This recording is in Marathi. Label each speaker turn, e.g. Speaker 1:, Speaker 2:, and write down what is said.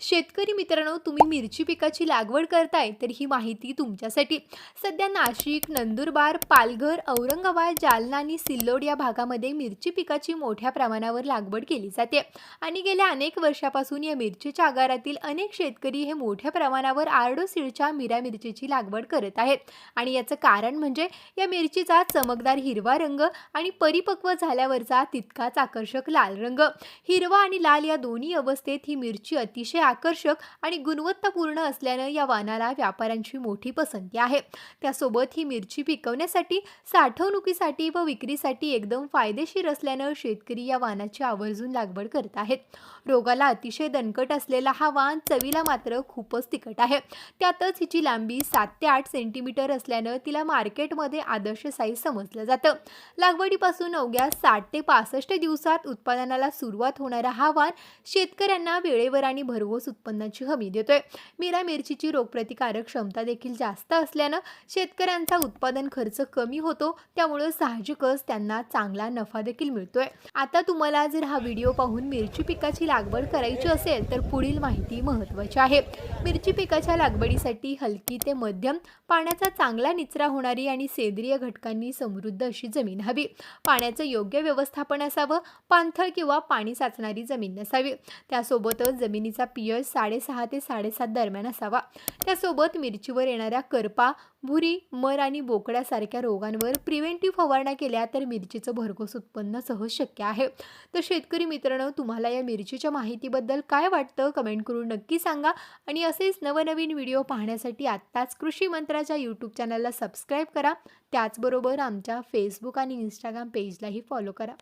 Speaker 1: शेतकरी मित्रांनो तुम्ही मिरची पिकाची लागवड करताय तर ही माहिती तुमच्यासाठी. सध्या नाशिक नंदुरबार पालघर औरंगाबाद जालना आणि सिल्लोड या भागामध्ये मिरची पिकाची मोठ्या प्रमाणावर लागवड केली जाते. आणि गेल्या अनेक वर्षापासून या मिरचीच्या आगारातील अनेक शेतकरी हे मोठ्या प्रमाणावर आर्डोसिडच्या मिरा मिरचीची लागवड करत आहेत. आणि याचं कारण म्हणजे या मिरचीचा चमकदार हिरवा रंग आणि परिपक्व झाल्यावरचा तितकाच आकर्षक लाल रंग. हिरवा आणि लाल या दोन्ही अवस्थेत ही मिरची अतिशय आकर्षक आणि गुणवत्तापूर्ण असल्यानं या वाणाला व्यापाऱ्यांची मोठी पसंती आहे. त्यासोबत ही मिरची पिकवण्यासाठी साठवणुकीसाठी व विक्रीसाठी एकदम फायदेशीर असल्यानं शेतकरी या वाणाची आवर्जून लागवड करत आहेत. रोगाला अतिशय दणकट असलेला हा वाण चवीला मात्र खूपच तिखट आहे. त्यातच हिची लांबी सात ते आठ सेंटीमीटर असल्यानं तिला मार्केटमध्ये आदर्श साईज समजलं जातं. लागवडीपासून अवघ्या साठ ते पासष्ट दिवसात उत्पादनाला सुरुवात होणारा हा वाण शेतकऱ्यांना वेळेवर आणि भरघोस उत्पन्नाची हमी देतोय. मिरा मिरचीची रोगप्रतिकारक क्षमता देखील जास्त असल्यानं शेतकऱ्यांचा उत्पादन खर्च कमी होतो. त्यामुळं साहजिकच त्यांना चांगला नफा देखील मिळतोय. आता तुम्हाला जर हा व्हिडिओ पाहून मिरची पिकाची लागवड करायची असेल तर पुढील माहिती महत्त्वाची आहे. मिरची पिकाच्या लागवडीसाठी हलकी ते मध्यम पाण्याचा चांगला निचरा होणारी आणि सेंद्रिय घटकांनी समृद्ध अशी जमीन हवी. पाण्याचं योग्य व्यवस्थापन असावं पाणथळ किंवा पाणी साचणारी जमीन नसावी. त्यासोबतच जमिनीचा पीएच साडेसहा ते साडेसात दरम्यान असावा. त्यासोबत मिरचीवर येणाऱ्या करपा भुरी मर आणि बोकड्यासारख्या रोगांवर प्रिव्हेंटिव्ह फवारण्या केल्या तर मिरचीचं भरघोस उत्पन्न सहज शक्य आहे. तर शेतकरी मित्रांनो तुम्हाला या मिरचीच्या माहितीबद्दल काय वाटतं? कमेंट करून नक्की सांगा. आणि असेच नवनवीन व्हिडिओ पाहण्यासाठी आत्ताच कृषी मंत्राच्या यूट्यूब चॅनलला सबस्क्राईब करा. त्याचबरोबर आमच्या फेसबुक आणि इंस्टाग्राम पेजलाही फॉलो करा.